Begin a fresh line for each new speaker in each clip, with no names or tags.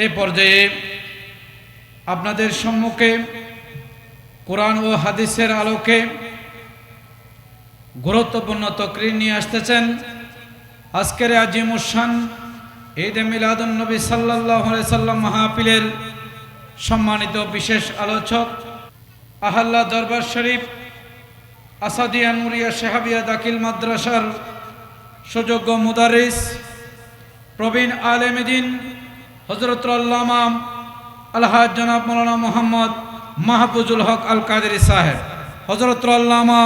এ পর্যায়ে আপনাদের সম্মুখে কোরআন ও হাদিসের আলোকে গুরুত্বপূর্ণ তকরির নিয়ে আসতেছেন আজকের আজিমুসান ঈদ মিলাদুন নবী সাল্লাহ সাল্লাম মাহফিলের সম্মানিত বিশেষ আলোচক আহাল্লা দরবার শরীফ আসাদিয়া নুরিয়া শেহাবিয়া দাখিল মাদ্রাসার সুযোগ্য মুদারিস প্রবীণ আলেমদিন হজরত আল্লামা আলহাজ জনাব মৌলানা মোহাম্মদ মাহফুজুল হক আল কাদের সাহেব হজরত আল্লামা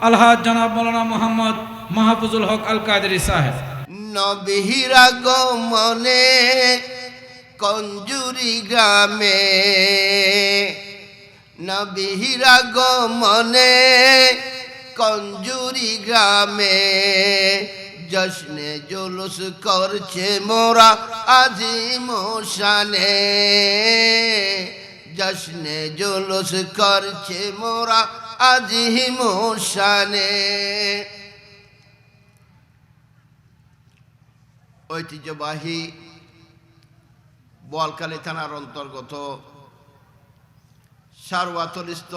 আলহাজ জনাব মৌলানা মোহাম্মদ মাহফুজুল হক আল কাদের সাহেব
গমনে কঞ্জুরি গ্রামে, নবীরা গমনে কঞ্জুরি গ্রামে জশ্নে জুলুস করছে মোরা আজি মোশানে। জশ্নে জুলুস করছে মোরা আজি মোশানে। ঐতিহ্যবাহী বোয়ালখালী থানার অন্তর্গত সারওয়াতলিস্থ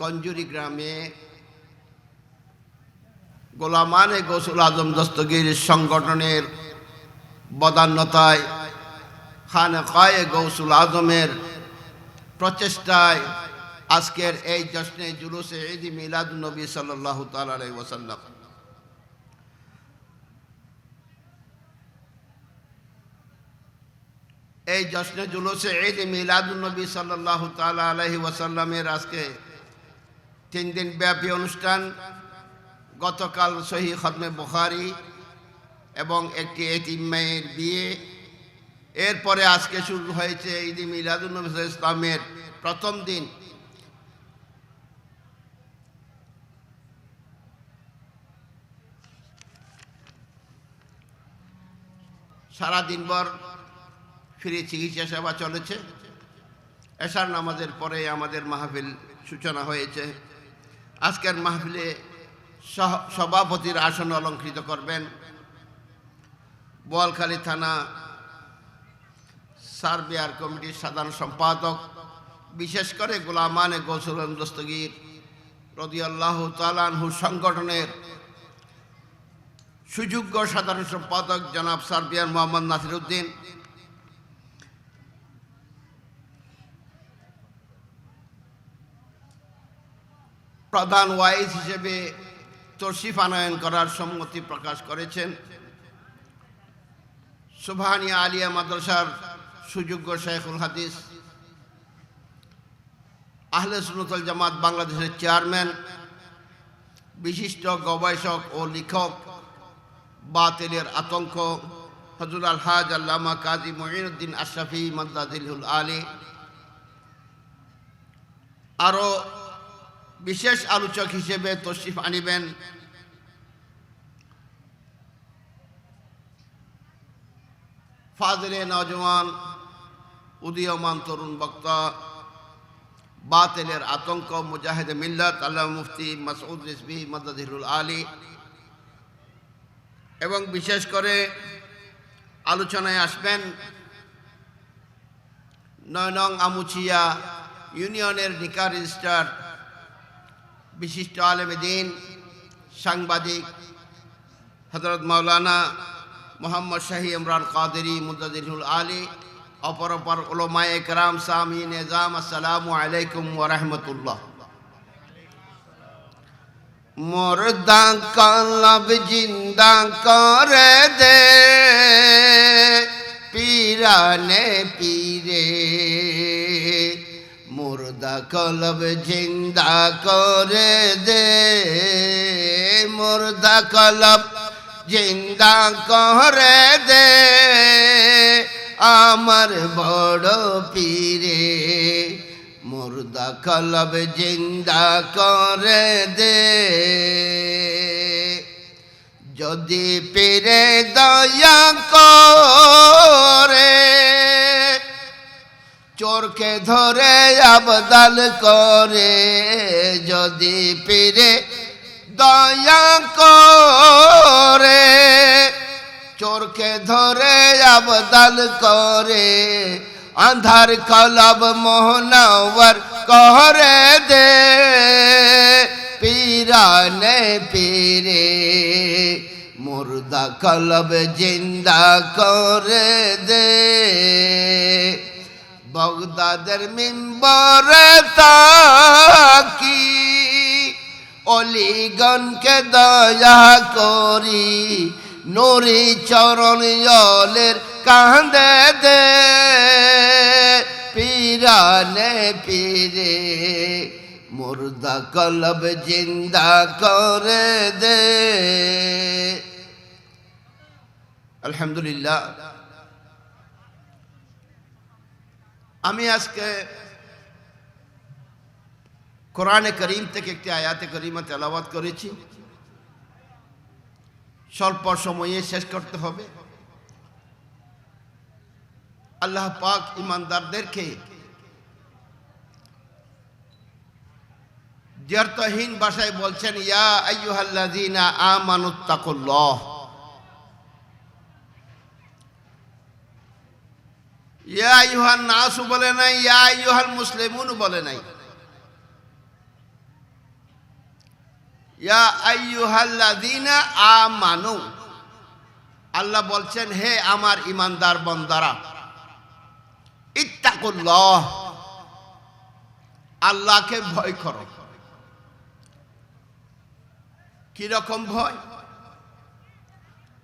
কঞ্জুরি গ্রামে গোলামানে গসুল আজম দস্তগীর সংগঠনের বদান্যতায়, খানে কায়ে গৌসুল আজমের প্রচেষ্টায় আজকের এই জশ্নে জুলুসে ঈদ মিলাদ নবী সাল্লাহ তালাই ওসাল্লাম এই জশ্নে জুলুসে ঈদ মিলাদুলনবী সাল্লাহ তালা আলহি ওয়াসাল্লামের আজকে তিন দিন ব্যাপী অনুষ্ঠান গতকাল সহি খতমে বুখারি এবং একটি এতিম মেয়ের বিয়ে। এরপরে আজকে শুরু হয়েছে ঈদ মিলাদুলনবী ইসলামের প্রথম দিন। সারা দিনভর ফ্রি চিকিৎসা সেবা চলেছে। এশার নামাজের পরে আমাদের মাহফিল সূচনা হয়েছে। আজকের মাহফিলে সভাপতির আসন অলঙ্কৃত করবেন। বোয়ালখালী থানা সার্বিয়ার কমিটির সাধারণ সম্পাদক, বিশেষ করে গোলামানে গৌসুল দস্তগীর রদিয়াল্লাহ তালানহু সংগঠনের সুযোগ্য সাধারণ সম্পাদক জনাব সার্বিয়ার মোহাম্মদ নাসির উদ্দিন প্রধান ওয়াইজ হিসেবে তরশিফ করার সম্মতি প্রকাশ করেছেন। সুবহানিয়া আলিয়া মাদ্রাসার সুযোগ্য শেখুল হাদিস। আহলে সুনতল জামাত বাংলাদেশের চেয়ারম্যান, বিশিষ্ট গবেষক ও লেখক, বাতিলের আতঙ্ক হজুর আলহাজ আল্লামা কাজী মহিনুদ্দিন আশরাফি মদাদিলুল আলী। আরও বিশেষ আলোচক হিসেবে তশরিফ আনিবেন। ফাজলে নজওয়ান উদীয়মান তরুণ বক্তা, বাতিলের আতঙ্ক, মুজাহিদ মিল্লাত আল্লাহ মুফতি মাসউদ রিজভি মদাদিরুল আলী এবং বিশেষ করে আলোচনায় আসবেন নয় নং আমুচিয়া ইউনিয়নের নিকা রেজিস্ট্রার বিশিষ্ট আলেম দিন সাংবাদিক হজরত মাওলানা মোহাম্মদ শাহী ইমরান কাদেরি মুদাদিরুল আলী, অপর অপর ওলমায় একরাম সামি নিজাম, আসসালামু আলাইকুম ওরহমতুল্লাহ মুর্দা কলব জিন্দা করে দে, পীরানে পীরে কলব জিন্দা করে দে, মুর্দা কলব জিন্দা করে দে। আমার বড় পীরে, মুর্দা কলব জিন্দা করে দে। যদি পেরে দয়া করে চোরকে ধরে আবদাল করে, যদি পেরে দয়া করে, চোরকে ধরে আবদাল করে আধার কলব মোহনাওয়ার করে দে পীরানে পীরে মুর্দা কলব জিন্দা করে দে। বগদাদের মিম্বরে তাকি অলিগণকে দয়া করি, নুরি চরণ জলের কাঁদে দে, পীরানে পীরে মুর্দা কলব জিন্দা করে দে। আলহামদুলিল্লাহ আমি আজকে কোরআনে করিম থেকে একটি আয়াতে করিমা তেলাওয়াত করেছি। স্বল্প সময়ে শেষ করতে হবে। আল্লাহ পাক ইমানদারদেরকে জর্তহীন ভাষায় বলছেন, ইয়া আইয়ুহাল্লাযীনা আমানুত্তাকুল্লাহ ইয়া আইয়ুহান নাসু বলে নাই, ইয়া আইয়ুহাল মুসলিমুন বলে নাই। ইয়া আইয়ুহাল্লাযীনা আমানু। আল্লাহ বলছেন, হে আমার ইমানদার বন্দারা, ইত্তাকুল্লাহ, আল্লাহকে ভয় করো। কি রকম ভয়?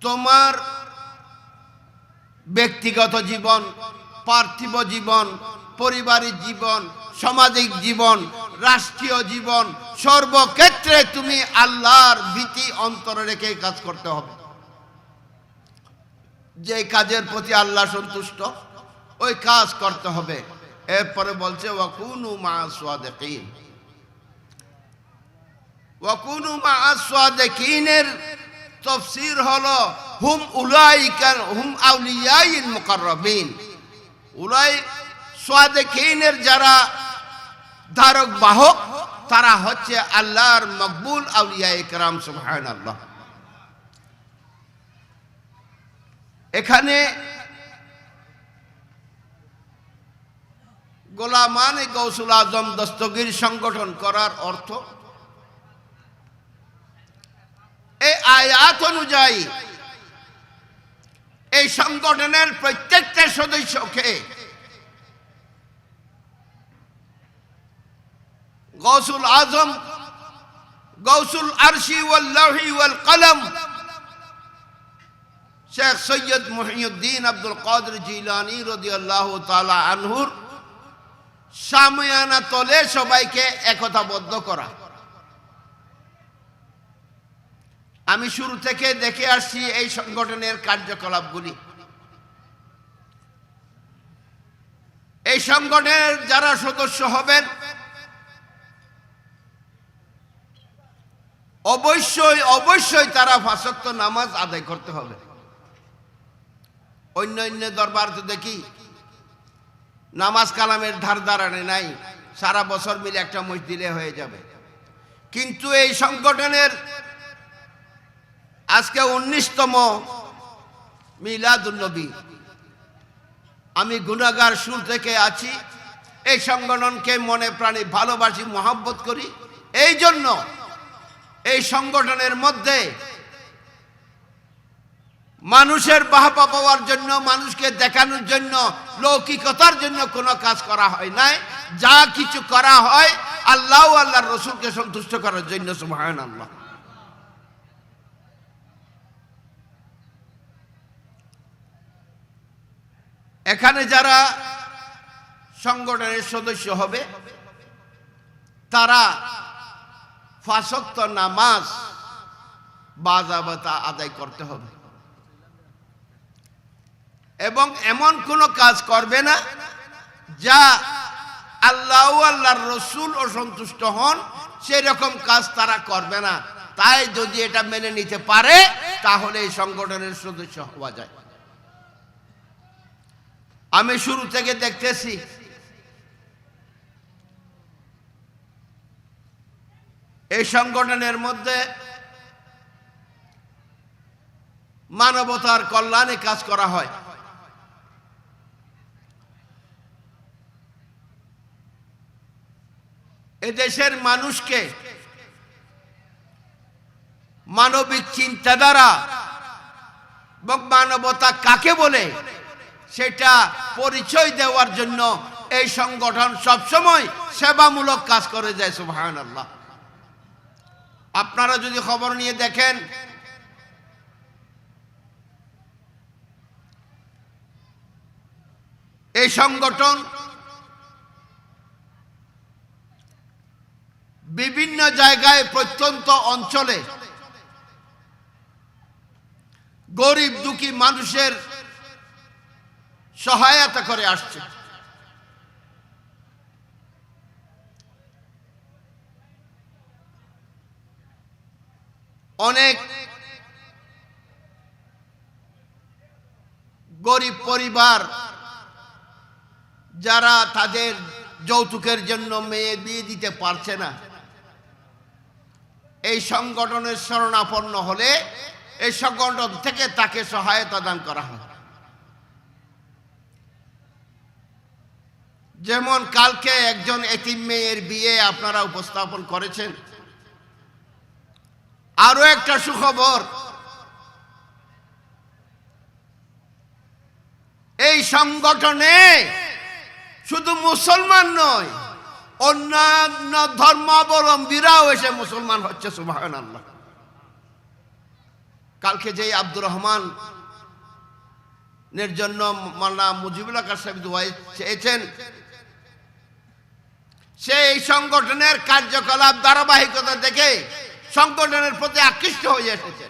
তোমার ব্যক্তিগত জীবন পার্থিব জীবন, পারিবারিক জীবন, সামাজিক জীবন, রাষ্ট্রীয় জীবন, সর্বক্ষেত্রে তুমি আল্লাহর ভীতি অন্তরে রেখে কাজ করতে হবে। যে কাজের প্রতি আল্লাহ সন্তুষ্ট, ওই কাজ করতে হবে। এরপরে বলছে, ওয়াকুনু মা সাদিকিন। ওয়াকুনু মা সাদিকিনের তফসির হলো, হুম উলাইকার হুম আউলিয়াইন মুকাররবিন। উলাই যারা ধারক বাহক, তারা হচ্ছে আল্লাহর মকবুল আউলিয়া ইকরাম সুবহানাল্লাহ। এখানে গোলামান গৌসুল আজম দস্তগীর সংগঠন করার অর্থ এই আয়াত অনুযায়ী এই সংগঠনের প্রত্যেকটা সদস্যকে গৌসুল আজম, গৌসুল আরশি ওয়াল্লাহি ওয়াল কলম, শেখ সৈয়দ মহিউদ্দিন আব্দুল কাদের জিলানি রদিয়াল্লাহু তাআলা আনহুর সাময়ানা তলে সবাইকে একতাবদ্ধ করা। আমি শুরু থেকে দেখে আসছি এই সংগঠনের কার্যকলাপগুলি। এই সংগঠনের যারা সদস্য হবেন, অবশ্যই অবশ্যই তারা ফাঁসক্ত নামাজ আদায় করতে হবে। অন্য অন্য দরবার তো দেখি, নামাজ কালামের ধার ধারানে নাই, সারা বছর মিলে একটা মসজিদে হয়ে যাবে। কিন্তু এই সংগঠনের আজকে উনিশতম মিলাদুন্নবী। আমি গুণাগার সুর থেকে আছি, এই সংগঠনকে মনে প্রাণে ভালোবাসি, মহাব্বত করি। এই জন্য এই সংগঠনের মধ্যে মানুষের বাহবা পাওয়ার জন্য, মানুষকে দেখানোর জন্য, লৌকিকতার জন্য কোনো কাজ করা হয় নাই। যা কিছু করা হয়, আল্লাহ আল্লাহর রসুলকে সন্তুষ্ট করার জন্য সুবহান আল্লাহ এখানে যারা সংগঠনের সদস্য হবে, তারা ফাঁসক্ত নামাজ বাজাবাতা আদায় করতে হবে। এবং এমন কোনো কাজ করবে না যা আল্লাহ আল্লাহর রসুল অসন্তুষ্ট হন সেই রকম কাজ তারা করবে না। তাই যদি এটা মেনে নিতে পারে, তাহলে এই সংগঠনের সদস্য হওয়া যায়। আমি শুরু থেকে দেখতেছি। এই সংগঠনের মধ্যে মানবতার কল্যাণে কাজ করা হয়। এদেশের মানুষকে মানবিক চিন্তাধারা এবং মানবতা কাকে বলে সেটা পরিচয় দেওয়ার জন্য এই সংগঠন সবসময় সেবামূলক কাজ করে যায় সুবাহান আল্লাহ আপনারা যদি খবর নিয়ে দেখেন, এই সংগঠন বিভিন্ন জায়গায় প্রত্যন্ত অঞ্চলে গরিব দুঃখী মানুষের সহায়তা করে আসছে। অনেক গরিব পরিবার যারা তাদের যৌতুকের জন্য মেয়ে বিয়ে দিতে পারছে না, এই সংগঠনের শরণাপন্ন হলে এই সংগঠন থেকে তাকে সহায়তা দান করা হয়। যেমন কালকে একজন এতিম মেয়ের বিয়ে আপনারা উপস্থাপন করেছেন। আরও একটা সুখবর। এই সংগঠনে শুধু মুসলমান নয়, অন্যান্য ধর্মাবলম্বীরাও এসে মুসলমান হচ্ছে সুবাহ আল্লাহ কালকে যে আব্দুর রহমান এর জন্য মাল্লা মুজিবুল আকার সাহেব দোয়াই চেয়েছেন সে এই সংগঠনের কার্যকলাপ ধারাবাহিকতা দেখে সংগঠনের প্রতি আকৃষ্ট হয়ে এসেছে।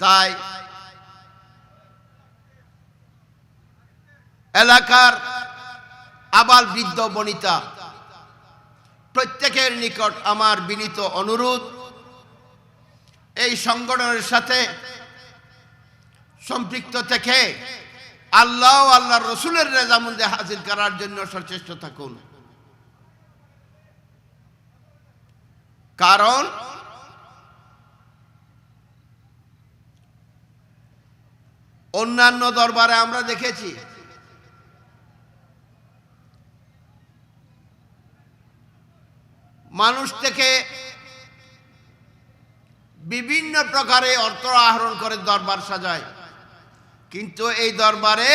তাই এলাকার আবার বৃদ্ধ বনিতা, প্রত্যেকের নিকট আমার বিনীত অনুরোধ, এই সংগঠনের সাথে সম্পৃক্ত থেকে আল্লাহ আল্লাহ রসুলের রেজামন্দে হাজির করার জন্য সচেষ্ট থাকুন। কারণ অন্যান্য দরবারে আমরা দেখেছি, মানুষ থেকে বিভিন্ন প্রকারে অর্থ আহরণ করে দরবার সাজায়। কিন্তু এই দরবারে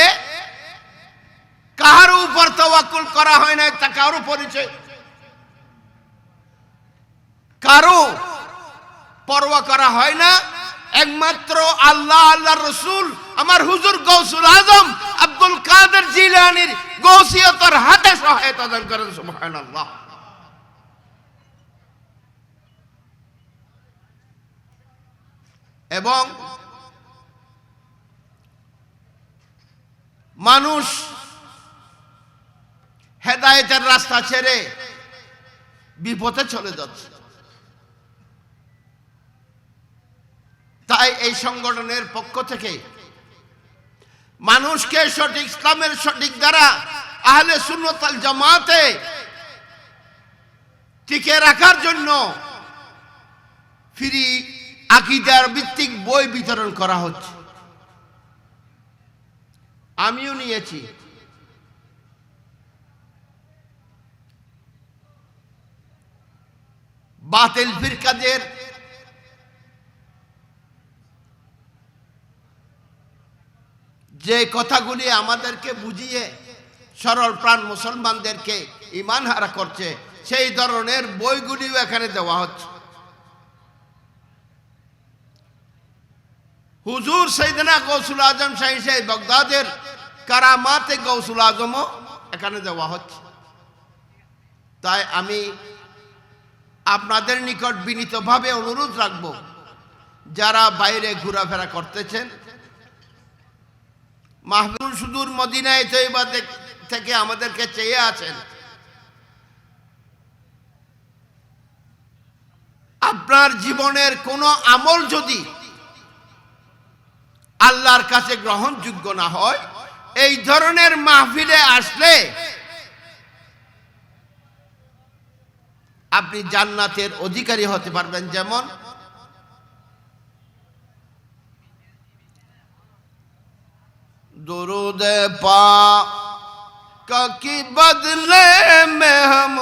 কাহার উপর তওয়াক্কুল করা হয় না তা কারও পরিচয়? কারও পরোয়া করা হয় না। একমাত্র আল্লাহ আল্লাহ রসুল, আমার হুজুর গৌসুল আজম আব্দুল কাদের জিলানির গৌসিয়তর হাতে সহায়তা দান করেন, সুবহানাল্লাহ। এবং মানুষ হেদায়েতের রাস্তা ছেড়ে বিপথে চলে যাচ্ছে। তাই এই সংগঠনের পক্ষ থেকে মানুষকে সঠিক ইসলামের সঠিক দ্বারা আহলে সুন্নতাল জামাতে টিকে রাখার জন্য ফ্রি আকিদার ভিত্তিক বই বিতরণ করা হচ্ছে। আমিও নিয়েছি। বাতিল ফিরকাদের যে কথাগুলি আমাদেরকে বুঝিয়ে সরল প্রাণ মুসলমানদেরকে ইমান হারা করছে, সেই ধরনের বইগুলিও এখানে দেওয়া হচ্ছে। হুজুর সৈদনা গৌসুল আজম শাহী সাহেব বগদাদের কারামাতে গৌসুল আজমও এখানে দেওয়া হচ্ছে। তাই আমি আপনাদের নিকট বিনীতভাবে অনুরোধ রাখব, যারা বাইরে ঘোরাফেরা করতেছেন মাহবুল সুদূর মদিনায় তৈবা থেকে আমাদেরকে চেয়ে আছেন। আপনার জীবনের কোনো আমল যদি আল্লাহর কাছে গ্রহণযোগ্য না হয়, এই ধরনের মাহফিলে আসলে আপনি জান্নাতের অধিকারী হতে পারবেন। যেমন درود পা কাকি বদলে মে ہم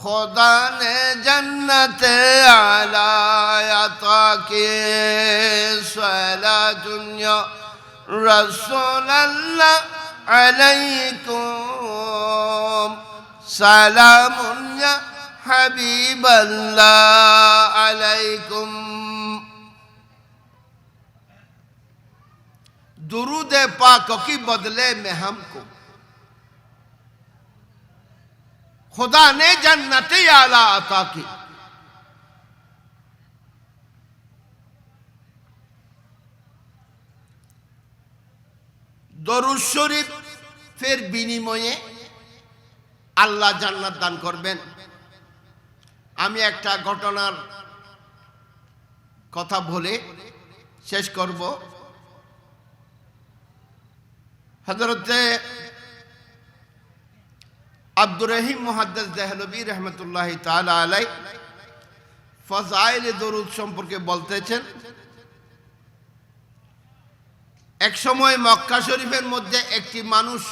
خدا نے جنت عطا کی سوالا دنیا رسول اللہ علیکم سلام یا حبیب اللہ علیکم درود پاک کی بدلے میں ہم کو খোদা নে জান্নাতে আলা আতাকে। দরুদ শরীফ ফের বিনিময়ে আল্লাহ জান্নাত দান করবেন। আমি একটা ঘটনার কথা বলে শেষ করব। হজরতে আব্দুর রহিম মুহাদ্দাস দেহলবী রহমতুল্লাহ তাআলা আলাই ফজাইল দরুদ সম্পর্কে বলতেছেন, এক সময় মক্কা শরীফের মধ্যে একটি মানুষ,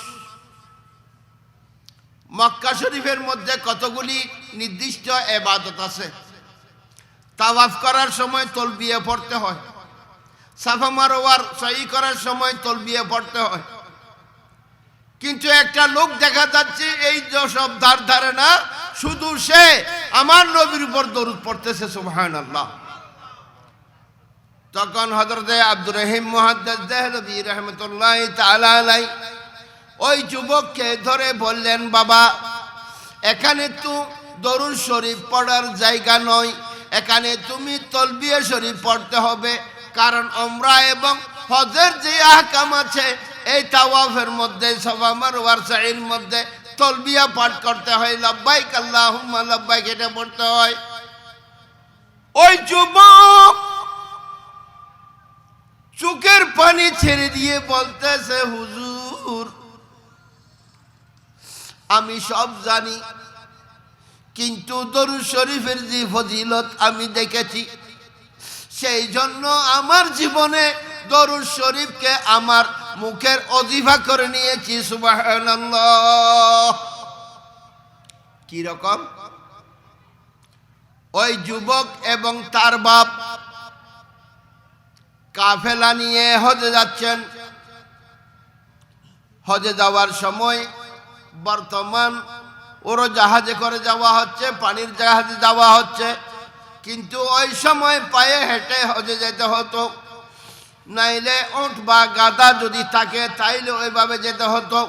মক্কা শরীফের মধ্যে কতগুলি নির্দিষ্ট এবাদত আছে, তাওয়াফ করার সময় তলবিয়ে পড়তে হয়, সাফা মারোয়ার সহি করার সময় তলবিয়ে পড়তে হয় কিন্তু একটা লোক দেখা যাচ্ছে, এই সব ধার ধারে না, শুধু সে আমার নবীর উপর দরুদ পড়তেছে সুবহান আল্লাহ তখন হজরত আব্দুর রহিম মুহাদ্দাস দেহলবী রহমতুল্লাহ আলাই ওই যুবককে ধরে বললেন, বাবা, এখানে তো দরুদ শরীফ পড়ার জায়গা নয়, এখানে তুমি তলবিয়ে শরীফ পড়তে হবে, কারণ আমরা এবং হজের যে আহকাম আছে এই তাওয়াফের মধ্যে, সবা মারওয়ার সাইর মধ্যে তলবিয়া পাঠ করতে হয়, লব্বাইক আল্লাহুম্মা, লব্বাইক এটা পড়তে হয়। ওই যুবক চোখের পানি ছেড়ে দিয়ে বলতেছে, হুজুর, আমি সব জানি, কিন্তু দরুদ শরীফের যে ফজিলত আমি দেখেছি, সেই জন্য আমার জীবনে দরুদ শরীফকে আমার মুখের অজিফা করে নিয়েছি, সুবহানাল্লাহ। কি রকম? ওই যুবক এবং তার বাপ কাফেলা নিয়ে হজে যাচ্ছেন। হজে যাওয়ার সময় বর্তমান ওরও জাহাজে করে যাওয়া হচ্ছে, পানির জাহাজে যাওয়া হচ্ছে। কিন্তু ওই সময় পায়ে হেঁটে হজে যেতে হতো। নাইলে ওঠ বা গাদা যদি থাকে, তাইলে ওইভাবে যেতে হতো।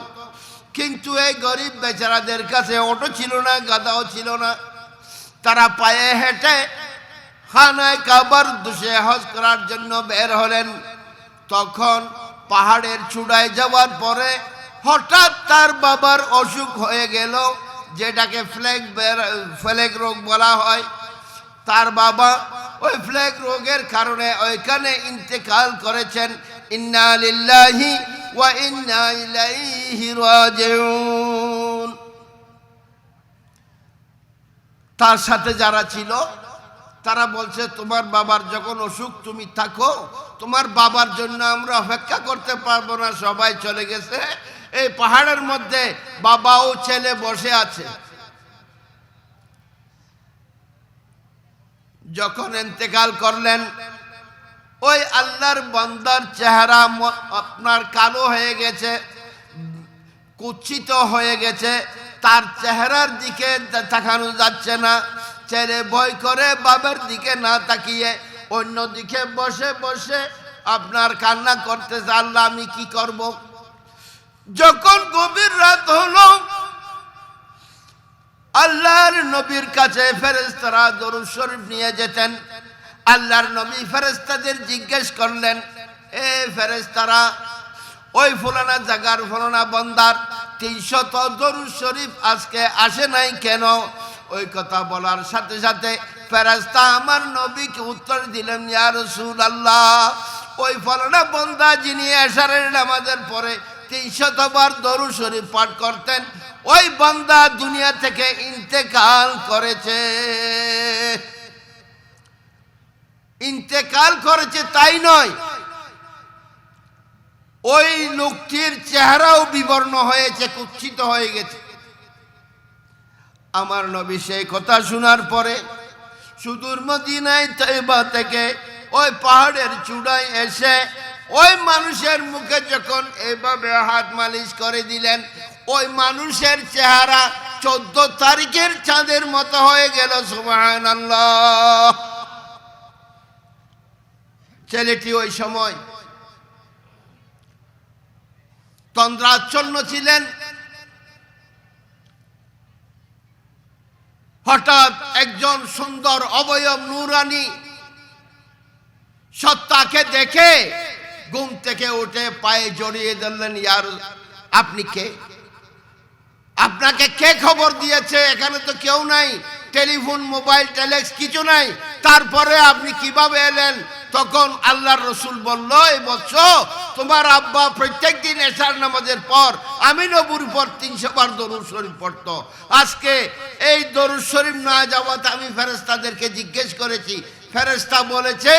কিন্তু এই গরিব বেচারাদের কাছে অটো ছিল না, গাদাও ছিল না। তারা পায়ে হেঁটে খানায় কাবার দুষে হজ করার জন্য বের হলেন। তখন পাহাড়ের চূড়ায় যাওয়ার পরে হঠাৎ তার বাবার অসুখ হয়ে গেল, যেটাকে ফ্ল্যাগ ফ্ল্যাগ রোগ বলা হয়। তার বাবা ওই ফ্লেগ রোগের কারণে ওইখানে ইন্তেকাল করেছেন। ইন্না লিল্লাহি ওয়া ইন্না ইলাইহি রাজিউন। তার সাথে যারা ছিল, তারা বলছে, তোমার বাবার যখন অসুখ, তুমি থাকো। তোমার বাবার জন্য আমরা অপেক্ষা করতে পারব না, সবাই চলে গেছে। এই পাহাড়ের মধ্যে বাবা ও ছেলে বসে আছে। যখন এতেকাল করলেন, ওই আল্লাহর বন্দার চেহারা আপনার কালো হয়ে গেছে, কুচ্ছিত হয়ে গেছে, তার চেহারার দিকে তাকানো যাচ্ছে না। ছেলে ভয় করে বাবার দিকে না তাকিয়ে অন্য দিকে বসে বসে আপনার কান্না করতেছে, আল্লাহ, আমি কি করব? যখন গভীর রাত হলো আল্লাহর নবীর কাছে ফেরেস্তারা দরুদ শরীফ নিয়ে যেতেন। আল্লাহর নবী ফেরেস্তাদের জিজ্ঞেস করলেন, এ ফেরেস্তারা ওই ফুলানা জাগার ফুলানা বন্দার তিনশত দরুদ শরীফ আজকে আসে নাই কেন? ওই কথা বলার সাথে সাথে ফেরেস্তা আমার নবীকে উত্তর দিলেন, ইয়া রসুল আল্লাহ ওই ফলানা বন্দা যিনি এশারের নামাজের পরে তিনশত তিনশতবার দরুদ শরীফ পাঠ করতেন ওই বান্দা দুনিয়া থেকে ইন্তেকাল করেছে। ইন্তেকাল করেছে তাই নয়, ওই লোকটির চেহারাও বিবর্ণ হয়েছে, কুচ্ছিত হয়ে গেছে। আমার নবী সেই কথা শোনার পরে সুদূর মদিনায় থেকে ওই পাহাড়ের চূড়ায় এসে ওই মানুষের মুখে যখন এইভাবে হাত মালিশ করে দিলেন ওই মানুষের চেহারা চোদ্দ তারিখের চাঁদের মতো হয়ে গেল সুবাহান ছেলেটি ওই সময় তন্দ্রাচ্ছন্ন ছিলেন। হঠাৎ একজন সুন্দর অবয়ব নুরানি সত্তাকে দেখে ঘুম থেকে উঠে পায়ে জড়িয়ে ধরলেন, ইয়ার, আপনি কে? আপনাকে কে খবর দিয়েছে? এখানে তো কেউ নাই। টেলিফোন, মোবাইল টেলেক্স কিছু নাই। তারপরে আপনি কীভাবে এলেন? তখন আল্লাহর রসুল বলল, এই বৎস, তোমার আব্বা প্রত্যেক দিন এশার নামাজের পর আমি নবুর পর তিনশো বার দরুদ শরীফ পড়তো। আজকে এই দরুদ শরীফ না যাওয়াতে আমি ফেরেস্তাদেরকে জিজ্ঞেস করেছি। ফেরেস্তা বলেছে,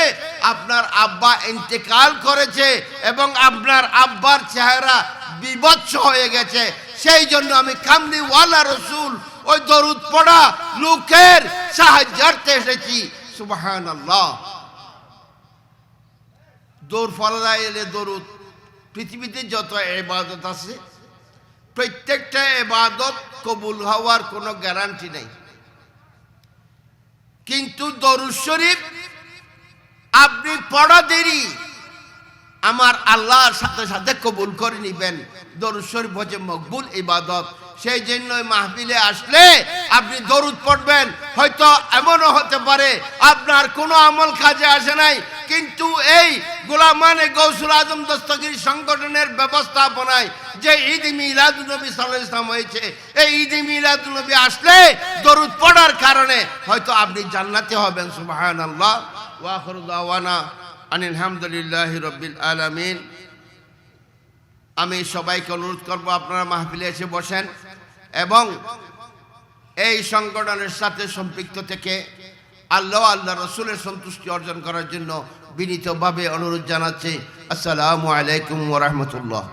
আপনার আব্বা ইন্তেকাল করেছে এবং আপনার আব্বার চেহারা বিভৎস হয়ে গেছে। সেই জন্য আমি কামনি কামলিওয়ালা রসুল, ওই দরুদ পড়া লোকের সাহায্যার্থে এসেছি। সুবাহান আল্লাহ দৌড় ফলাদা এলে দরুদ। পৃথিবীতে যত এবাদত আছে, প্রত্যেকটা এবাদত কবুল হওয়ার কোনো গ্যারান্টি নেই। কিন্তু দরুদ শরীফ, আপনি পড়া দেরি আমার আল্লাহর সাথে সাথে কবুল করে নিবেন। দরুদ শরীফ হচ্ছে মকবুল ইবাদত। সেই জন্য ওই মাহফিলে আসলে আপনি দরুদ পড়বেন। হয়তো এমনও হতে পারে, আপনার কোনো আমল কাজে আসে নাই। কিন্তু এই গোলামানে গৌসুল আজম দস্তগির সংগঠনের ব্যবস্থাপনায় যে ঈদ মিলাদুলনবী সাল্লাহ ইসলাম হয়েছে, এই ঈদ মিলাদুলনবী আসলে দরুদ পড়ার কারণে হয়তো আপনি জান্নাতে হবেন সুবাহান আল্লাহ ওয়াখরুদ্দাওয়ানা আনিল হামদুলিল্লাহ রব্বিল আলমিন। আমি সবাইকে অনুরোধ করব, আপনারা মাহফিলে এসে বসেন এবং এই সংগঠনের সাথে সম্পৃক্ত থেকে আল্লাহ আল্লাহ রসুলের সন্তুষ্টি অর্জন করার জন্য বিনীতভাবে অনুরোধ জানাচ্ছি। আসসালামু আলাইকুম ওরহমতুল্লাহ